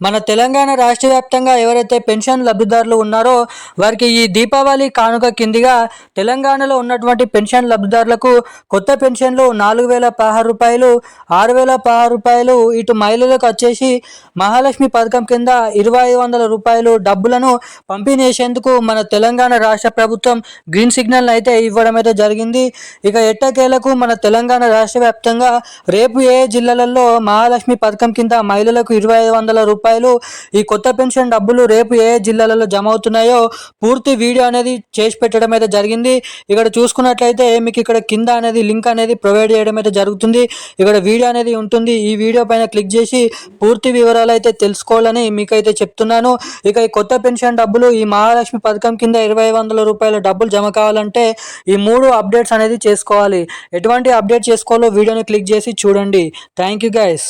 మన తెలంగాణ రాష్ట్ర వ్యాప్తంగా ఎవరైతే పెన్షన్ లబ్ధిదారులు ఉన్నారో వారికి ఈ దీపావళి కానుక కిందిగా తెలంగాణలో ఉన్నటువంటి పెన్షన్ లబ్ధిదారులకు కొత్త పెన్షన్లు నాలుగు వేల పదహారు రూపాయలు ఆరు వేల పదహారు రూపాయలు ఇటు మహిళలకు వచ్చేసి మహాలక్ష్మి పథకం కింద ఇరవై ఐదు వందల రూపాయలు డబ్బులను పంపిణీ చేసేందుకు మన తెలంగాణ రాష్ట్ర ప్రభుత్వం గ్రీన్ సిగ్నల్ అయితే ఇవ్వడం అయితే జరిగింది. ఇక ఎట్టకేలకు మన తెలంగాణ రాష్ట్ర వ్యాప్తంగా రేపు ఏ జిల్లాలలో మహాలక్ష్మి పథకం కింద మహిళలకు ఇరవై ఐదు వందల రూపాయలు ఈ కొత్త పెన్షన్ డబ్బులు రేపు ఏ జిల్లాలలో జమ అవుతున్నాయో పూర్తి వీడియో అనేది చేసి పెట్టడం అయితే జరిగింది. ఇక్కడ చూసుకున్నట్లయితే మీకు ఇక్కడ కింద అనేది లింక్ అనేది ప్రొవైడ్ చేయడం అయితే జరుగుతుంది. ఇక్కడ వీడియో అనేది ఉంటుంది. ఈ వీడియో పైన క్లిక్ చేసి పూర్తి వివరాలు అయితే తెలుసుకోవాలని మీకైతే చెప్తున్నాను. ఇక ఈ కొత్త పెన్షన్ డబ్బులు ఈ మహాలక్ష్మి పథకం కింద ఇరవై వందల రూపాయల డబ్బులు జమ కావాలంటే ఈ మూడు అప్డేట్స్ అనేది చేసుకోవాలి. ఎటువంటి అప్డేట్ చేసుకోవాలో వీడియోని క్లిక్ చేసి చూడండి. Thank you guys